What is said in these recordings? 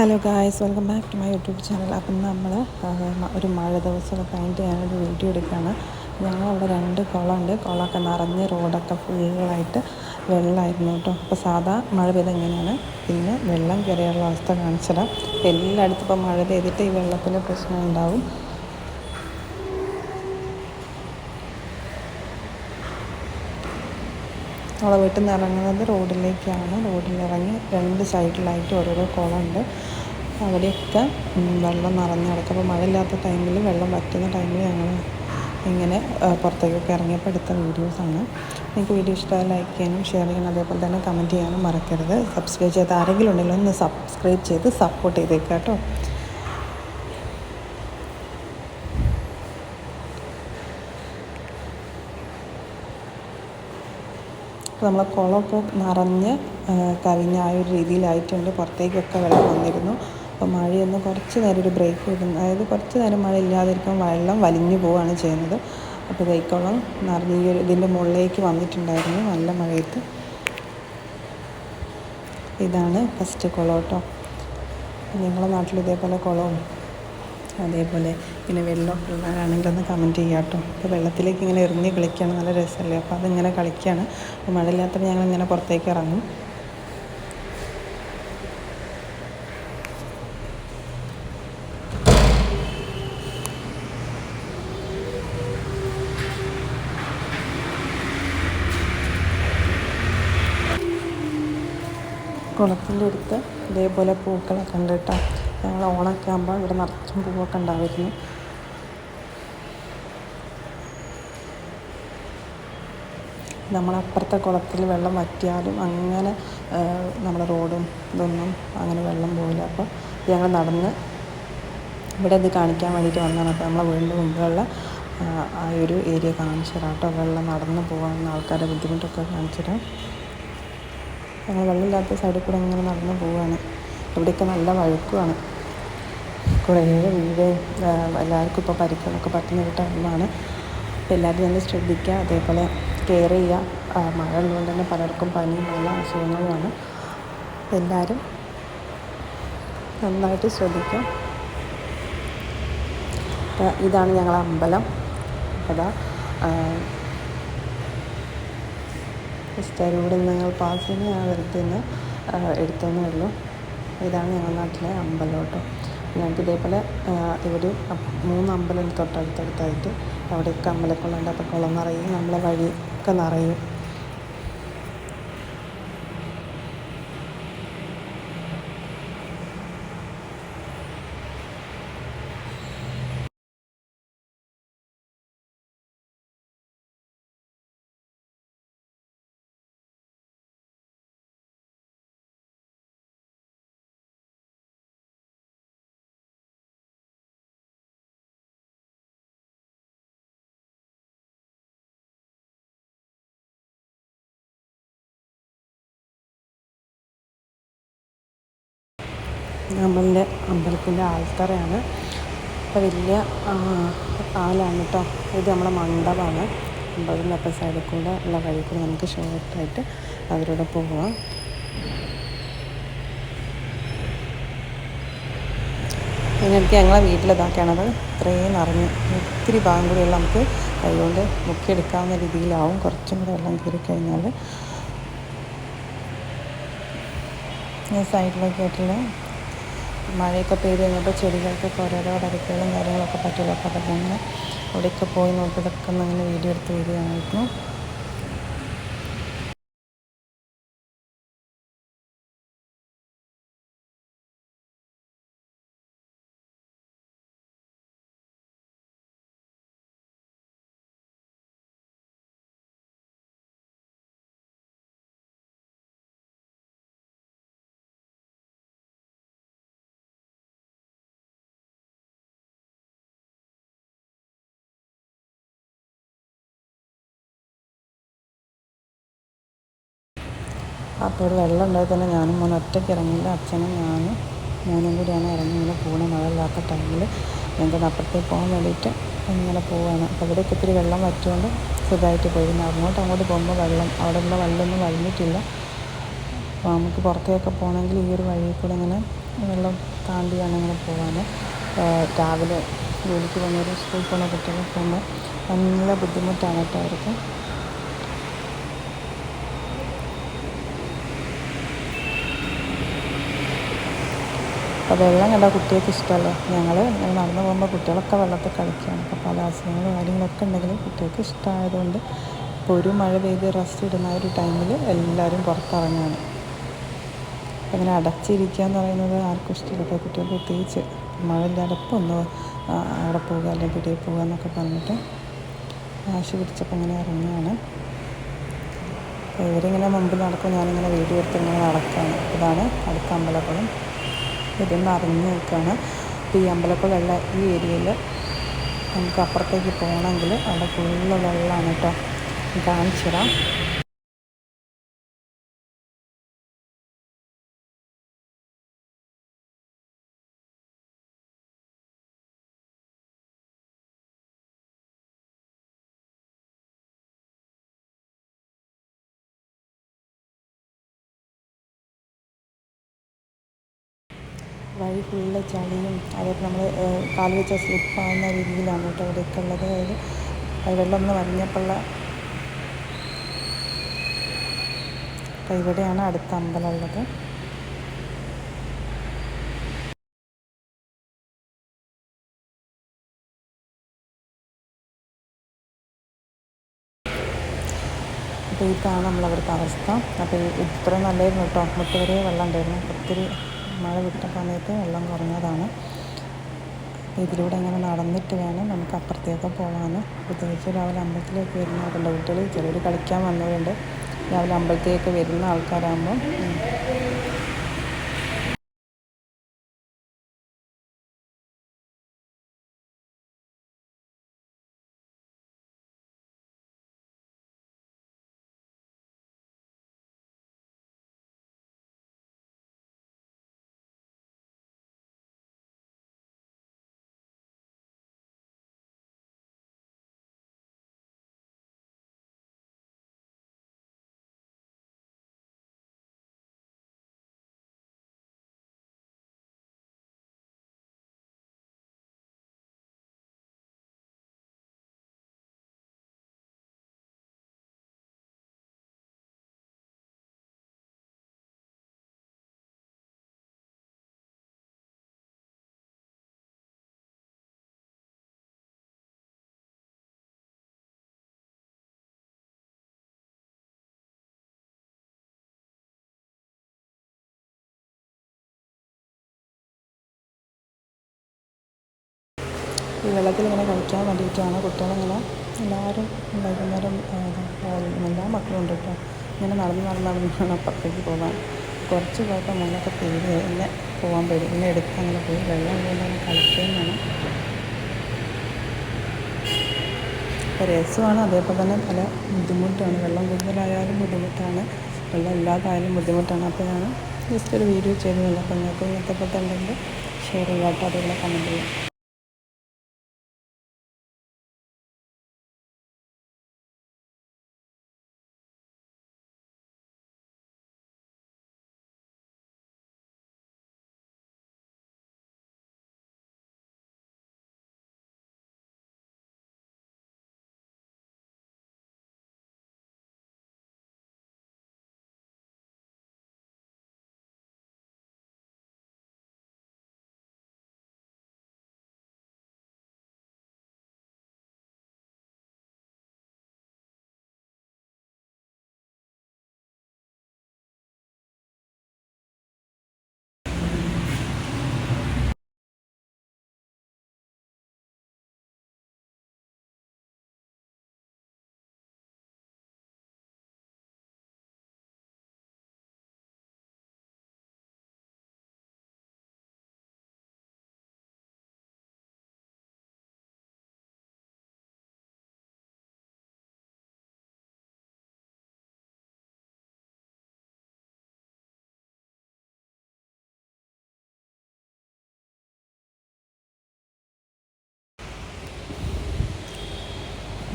Hello guys welcome back to my YouTube channel അപ്പം നമ്മൾ ഒരു മഴ ദിവസമൊക്കെ കഴിഞ്ഞിട്ട് ഞാനൊരു വീഡിയോ എടുക്കുകയാണ്. ഞങ്ങളവിടെ രണ്ട് കുളമുണ്ട്. കുളമൊക്കെ നിറഞ്ഞ് റോഡൊക്കെ ഫുള്ളായിട്ട് വെള്ളമായിരുന്നു കേട്ടോ. അപ്പോൾ സാധാ മഴ പെയ്ത എങ്ങനെയാണ് പിന്നെ വെള്ളം കയറിയുള്ള അവസ്ഥ കാണിച്ചതാണ് എല്ലായിടത്തും ഇപ്പോൾ മഴ പെയ്തിട്ട് ഈ വെള്ളത്തിന്റെ പ്രശ്നം ഉണ്ടാവും നമ്മളെ വീട്ടിൽ നിന്ന് ഇറങ്ങുന്നത് റോഡിലേക്കാണ്. റോഡിൽ ഇറങ്ങി രണ്ട് സൈഡിലായിട്ട് ഓരോരോ കുളമുണ്ട്. അവിടെയൊക്കെ വെള്ളം നിറഞ്ഞ് കിടക്കും. അപ്പോൾ മഴയില്ലാത്ത ടൈമിൽ വെള്ളം വറ്റുന്ന ടൈമിൽ ഞങ്ങൾ ഇങ്ങനെ പുറത്തേക്കൊക്കെ ഇറങ്ങിയപ്പോൾ എടുത്ത വീഡിയോസാണ്. നിങ്ങൾക്ക് വീഡിയോ ഇഷ്ടമായി ലൈക്ക് ചെയ്യാനും ഷെയർ ചെയ്യാനും അതേപോലെ തന്നെ കമന്റ് ചെയ്യാനും മറക്കരുത്. സബ്സ്ക്രൈബ് ചെയ്ത് ആരെങ്കിലും ഉണ്ടെങ്കിൽ ഒന്ന് സബ്സ്ക്രൈബ് ചെയ്ത് സപ്പോർട്ട് ചെയ്തേക്കാം കേട്ടോ. അപ്പോൾ നമ്മളെ കുളമൊക്കെ നിറഞ്ഞ് കവിഞ്ഞ ആ ഒരു രീതിയിലായിട്ടുണ്ട്. പുറത്തേക്കൊക്കെ വെള്ളം വന്നിരുന്നു. അപ്പോൾ മഴയൊന്ന് കുറച്ച് നേരം ഒരു ബ്രേക്ക് കിട്ടുന്നു അതായത് കുറച്ച് നേരം മഴ ഇല്ലാതിരിക്കും വെള്ളം വലിഞ്ഞു പോവുകയാണ് ചെയ്യുന്നത്. അപ്പോൾ ഇതേക്കുളം നിറഞ്ഞ് ഈ ഒരു ഇതിന്റെ മുകളിലേക്ക് വന്നിട്ടുണ്ടായിരുന്നു. നല്ല മഴയത്ത്. ഇതാണ് ഫസ്റ്റ് കുളം കേട്ടോ നിങ്ങളുടെ നാട്ടിൽ ഇതേപോലെ കുളവും അതേപോലെ പിന്നെ വെള്ളം ഉള്ളവരാണെങ്കിൽ ഒന്ന് കമന്റ് ചെയ്യാം കേട്ടോ ഇപ്പോൾ വെള്ളത്തിലേക്ക് ഇങ്ങനെ എറിഞ്ഞ് കളിക്കുകയാണ് നല്ല രസമല്ലേ? അപ്പോൾ അതിങ്ങനെ കളിക്കുകയാണ് അപ്പോൾ മഴയില്ലാത്തപ്പോൾ ഞങ്ങൾ ഇങ്ങനെ പുറത്തേക്ക് ഇറങ്ങും. കുളത്തിന്റെ അടുത്ത് ഇതേപോലെ പൂക്കളൊക്കെ ഉണ്ട് കേട്ടോ. ഞങ്ങൾ ഓണമൊക്കെ ആകുമ്പോൾ ഇവിടെ നിറച്ചും പൂവൊക്കെ ഉണ്ടാവുമായിരുന്നു. നമ്മളപ്പുറത്തെ കുളത്തിൽ വെള്ളം വറ്റിയാലും അങ്ങനെ നമ്മുടെ റോഡും ഇതൊന്നും അങ്ങനെ വെള്ളം പോകില്ല അപ്പോൾ ഞങ്ങൾ നടന്ന് ഇവിടെ ഇത് കാണിക്കാൻ വേണ്ടിയിട്ട് വന്നതാണ്. അപ്പോൾ നമ്മളെ വീടിന്റെ മുമ്പിലുള്ള ആ ഒരു ഏരിയ കാണിച്ചു തരാം കേട്ടോ. വെള്ളം നടന്ന് പോകാൻ ആൾക്കാരുടെ ബുദ്ധിമുട്ടൊക്കെ കാണിച്ചു തരാം. ഞങ്ങൾ വെള്ളമില്ലാത്ത സൈഡിൽ കൂടെ ഇങ്ങനെ നടന്ന് പോവുകയാണ് ഇവിടെയൊക്കെ നല്ല വഴുക്കുമാണ് കുറേ വീട് എല്ലാവർക്കും ഇപ്പോൾ പരിക്കുകളൊക്കെ പറ്റുന്ന ഒരു ടൈമാണ് അപ്പോൾ എല്ലാവരും തന്നെ ശ്രദ്ധിക്കുക. അതേപോലെ കെയർ ചെയ്യുക. മഴ ഉള്ളതുകൊണ്ട് തന്നെ പലർക്കും പനിയും പല അസുഖങ്ങളുമാണ്. എല്ലാവരും നന്നായിട്ട് ശ്രദ്ധിക്കുക. ഇതാണ് ഞങ്ങളെ അമ്പലം. അതാ നിന്ന് ഞങ്ങൾ പാസ് ചെയ്യുന്ന ആ വെറുതെ എടുത്തതേ ഉള്ളൂ. ഇതാണ് ഞങ്ങളുടെ നാട്ടിലെ അമ്പലം കേട്ടോ. ഞങ്ങൾക്ക് ഇതേപോലെ ഒരു മൂന്ന് അമ്പലം തൊട്ടടുത്തടുത്തായിട്ട് അവിടെയൊക്കെ അമ്പലക്കുളമുണ്ട്. അപ്പോൾ കുളം നിറയും നമ്മളെ വഴിയൊക്കെ നിറയും. നമ്മളുടെ അമ്പലത്തിന്റെ ആൾത്തറയാണ്. അപ്പോൾ വലിയ ആലാണ് കേട്ടോ ഇത് നമ്മുടെ മണ്ഡപമാണ്. അമ്പലത്തിന്റെ അപ്പം സൈഡിൽ കൂടെ ഉള്ള വഴി കൂടെ നമുക്ക് ഷോർട്ടായിട്ട് അവരോട് പോവാം. ഇതിനിടയ്ക്ക് ഞങ്ങളെ വീട്ടിലിതാക്കുകയാണത് ഇത്രയും നിറഞ്ഞ് ഒത്തിരി ഭാഗം കൂടിയുള്ള നമുക്ക് കൈകൊണ്ട് മുക്കിയെടുക്കാവുന്ന രീതിയിലാവും. കുറച്ചും കൂടെ വെള്ളം കയറി കഴിഞ്ഞാൽ സൈഡിലൊക്കെ ആയിട്ടുള്ള മഴയൊക്കെ പെയ്ത് കഴിഞ്ഞപ്പോൾ ചെടികൾക്കൊക്കെ ഓരോരോ അരക്കുകളും കാര്യങ്ങളൊക്കെ പറ്റില്ല അപ്പോൾ അതൊക്കെ അങ്ങനെ അവിടെയൊക്കെ പോയി നോക്കിയതൊക്കെ ഒന്ന് അങ്ങനെ വീഡിയോ എടുത്ത് വീഡിയോ വരികയായിരുന്നു അപ്പോൾ ഒരു വെള്ളം ഉണ്ടായി തന്നെ ഞാനും മോനും ഒറ്റയ്ക്ക് ഇറങ്ങിയില്ല. അച്ഛനും ഞാനും മോനും കൂടിയാണ് ഇറങ്ങി ഇങ്ങനെ പോകുന്നത് മഴ ഇല്ലാത്ത ടൈമിൽ ഞങ്ങൾക്ക് അപ്പുറത്തേക്ക് പോകാൻ വേണ്ടിയിട്ട് ഇങ്ങനെ പോവുകയാണ് അപ്പോൾ അവിടെയൊക്കെ ഇത്തിരി വെള്ളം വറ്റുകൊണ്ട് സുഖമായിട്ട് പോയി. പിന്നെ അങ്ങോട്ട് അങ്ങോട്ട് പോകുമ്പോൾ വെള്ളം അവിടെയുള്ള വെള്ളമൊന്നും വലിഞ്ഞിട്ടില്ല അപ്പോൾ നമുക്ക് പുറത്തേക്കൊക്കെ പോകണമെങ്കിൽ ഈ ഒരു വഴിയിൽ കൂടെ ഇങ്ങനെ വെള്ളം താണ്ടിയാണ് ഇങ്ങനെ പോകാൻ രാവിലെ ജോലിക്ക് പോകുന്നവർ സ്കൂളിൽ പോകുന്ന കുട്ടികൾ പോകുമ്പോൾ നല്ല ബുദ്ധിമുട്ടാണ് കേട്ടോ അവർക്ക്. അപ്പോൾ വെള്ളം കണ്ടാൽ കുട്ടികൾക്ക് ഇഷ്ടമല്ലേ ഞങ്ങൾ നടന്നു പോകുമ്പോൾ കുട്ടികളൊക്കെ വെള്ളത്തിൽ കളിക്കുകയാണ് അപ്പോൾ പല അസുഖങ്ങളും കാര്യങ്ങളൊക്കെ ഉണ്ടെങ്കിലും കുട്ടികൾക്ക് ഇഷ്ടമായതുകൊണ്ട് ഇപ്പോൾ ഒരു മഴ പെയ്ത് റെസ്റ്റ് ഇടുന്ന ഒരു ടൈമിൽ എല്ലാവരും പുറത്തിറങ്ങുകയാണ് അങ്ങനെ അടച്ചിരിക്കുക എന്ന് പറയുന്നത് ആർക്കും ഇഷ്ടമില്ല കുട്ടികൾ പ്രത്യേകിച്ച് മഴ ഇല്ലാതെ ഇപ്പോൾ ഒന്ന് അവിടെ പോവുക അല്ലെങ്കിൽ പിടിയിൽ പോവുക എന്നൊക്കെ പറഞ്ഞിട്ട് വാശി പിടിച്ചപ്പോൾ ഇങ്ങനെ ഇറങ്ങുകയാണ് ഇവരിങ്ങനെ മുമ്പിൽ നടക്കും. ഞാനിങ്ങനെ വീഡിയോ എടുത്ത് ഇങ്ങനെ നടക്കുകയാണ് ഇതാണ് അടുത്ത അമ്പലക്കുളം ഇതൊന്ന് അറിഞ്ഞു നിൽക്കുകയാണ്. അപ്പോൾ ഈ വെള്ള ഈ ഏരിയയിൽ നമുക്ക് അപ്പുറത്തേക്ക് പോകണമെങ്കിൽ അവിടെ ഫുള്ള് വെള്ളമാണ് കേട്ടോ. കാണിച്ചു തരാം വഴി ഫുള്ള് ചളിയും അതൊക്കെ നമ്മൾ കാൽ വെച്ച സ്ലിപ്പാവുന്ന രീതിയിലാണ് കേട്ടോ അവിടെയൊക്കെ ഉള്ളത്. അതായത് വെള്ളം ഒന്ന് വലിഞ്ഞപ്പോഴുള്ള അപ്പോൾ ഇവിടെയാണ് അടുത്ത അമ്പലം ഉള്ളത്. അപ്പോൾ ഇതാണ് നമ്മളവിടുത്തെ അവസ്ഥ. അപ്പോൾ ഇത്ര നല്ലായിരുന്നു കേട്ടോ. മുട്ടുവരെ വെള്ളം ഉണ്ടായിരുന്നു. ഒത്തിരി മഴ വിട്ട സമയത്ത് വെള്ളം കുറഞ്ഞതാണ്. ഇതിലൂടെ അങ്ങനെ നടന്നിട്ട് വേണം നമുക്ക് അപ്പുറത്തേക്ക് പോകാൻ. പ്രത്യേകിച്ച് രാവിലെ അമ്പലത്തിലേക്ക് വരുന്നവരുണ്ട് കുട്ടികൾ ചിലർ കളിക്കാൻ വന്നവരുണ്ട്. രാവിലെ അമ്പലത്തിലേക്ക് വരുന്ന ആൾക്കാരാകുമ്പോൾ ഈ വെള്ളത്തിൽ ഇങ്ങനെ കളിക്കാൻ വേണ്ടിയിട്ടാണ് കുട്ടികളിങ്ങനെ എല്ലാവരും വൈകുന്നേരം എല്ലാ മക്കളും ഉണ്ട് കേട്ടോ. ഇങ്ങനെ നടന്ന് നടന്ന് നടന്നാണ് അപ്പുറത്തേക്ക് പോകാൻ. കുറച്ച് പോയപ്പോൾ മോനൊക്കെ പേര് എന്നെ പോകാൻ പേടി എന്നെ എടുത്ത് അങ്ങനെ പോയി. വെള്ളം കൊണ്ടാണ് കളിക്കുകയും വേണം. രസമാണ്. അതേപോലെ തന്നെ പല ബുദ്ധിമുട്ടാണ്. വെള്ളം കൂടുതലായാലും ബുദ്ധിമുട്ടാണ്. വെള്ളം ഇല്ലാതായാലും ബുദ്ധിമുട്ടാണ്. അപ്പോൾ ഞാൻ ജസ്റ്റ് ഒരു വീഡിയോ ചെയ്തതല്ല അപ്പോൾ നിങ്ങൾക്ക് ഇങ്ങനത്തെ പറ്റുണ്ടെങ്കിൽ ഷെയർ ചെയ്യാട്ടോ അതുപോലെ കമന്റ് ചെയ്യാം.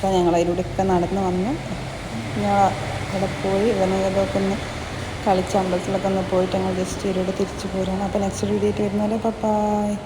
അപ്പോൾ ഞങ്ങൾ അതിലൂടെയൊക്കെ നടന്ന് വന്നു. ഞങ്ങൾ അവിടെ പോയി ഇവനെ ഇതൊക്കെ ഒന്ന് കളിച്ച് അമ്പലത്തിലൊക്കെ ഒന്ന് പോയിട്ട് ഞങ്ങൾ ജസ്റ്റ് ഇവരോട് തിരിച്ചു പോരുകയാണ് അപ്പോൾ നെക്സ്റ്റ് വീഡിയോ ആയിട്ട് വരുന്നവരെ പപ്പായ്